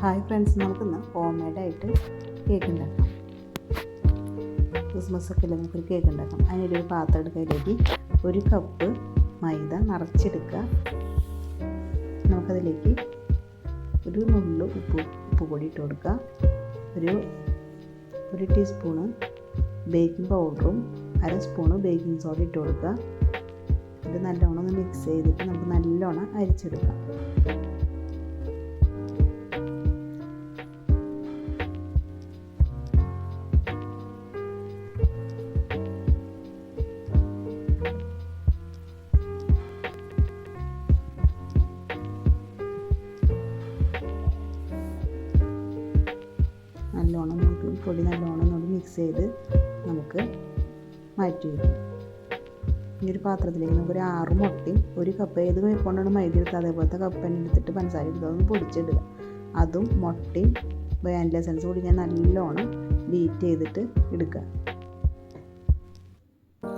Hi friends നമുക്കിന്ന് home മെയ്ഡായിട്ട് cake ഉണ്ടാക്കാം. ക്രിസ്മസ് ഒക്കെ നമുക്കൊരു കേക്ക് ഉണ്ടാക്കാം. അതിനൊരു ഒരു പാത്രം എടുക്കയിലേക്ക് ഒരു കപ്പ് മൈദ നിറച്ചെടുക്കുക. നമുക്കതിലേക്ക് ഒരു നുള്ളു ഉപ്പ് ഉപ്പ് പൊടി ഇട്ട് കൊടുക്കുക. ഒരു ഒരു ടീസ്പൂണ് ബേക്കിംഗ് പൗഡറും അര സ്പൂണ് ബേക്കിംഗ് സോഡ ഇട്ട് കൊടുക്കുക. ഇത് നല്ലോണം ഒന്ന് മിക്സ് ചെയ്തിട്ട് നമുക്ക് നല്ലോണം അരിച്ചെടുക്കാം. നല്ലോണം നമുക്ക് പൊടി നല്ലോണം ഒന്ന് മിക്സ് ചെയ്ത് നമുക്ക് മാറ്റി വയ്ക്കും ഈ ഒരു പാത്രത്തിലേക്ക് നമുക്ക് ഒരു ആറ് മുട്ടി ഒരു കപ്പ് ഏത് കൊണ്ടാണ് മൈദ എടുത്തത് അതേപോലത്തെ കപ്പ് തന്നെ എടുത്തിട്ട് പഞ്ചസാര എടുത്ത് പൊടിച്ചിടുക. അതും മുട്ടി വാനില എസൻസ് കൂടി ഞാൻ നല്ലോണം ബീറ്റ് ചെയ്തിട്ട് എടുക്കുക.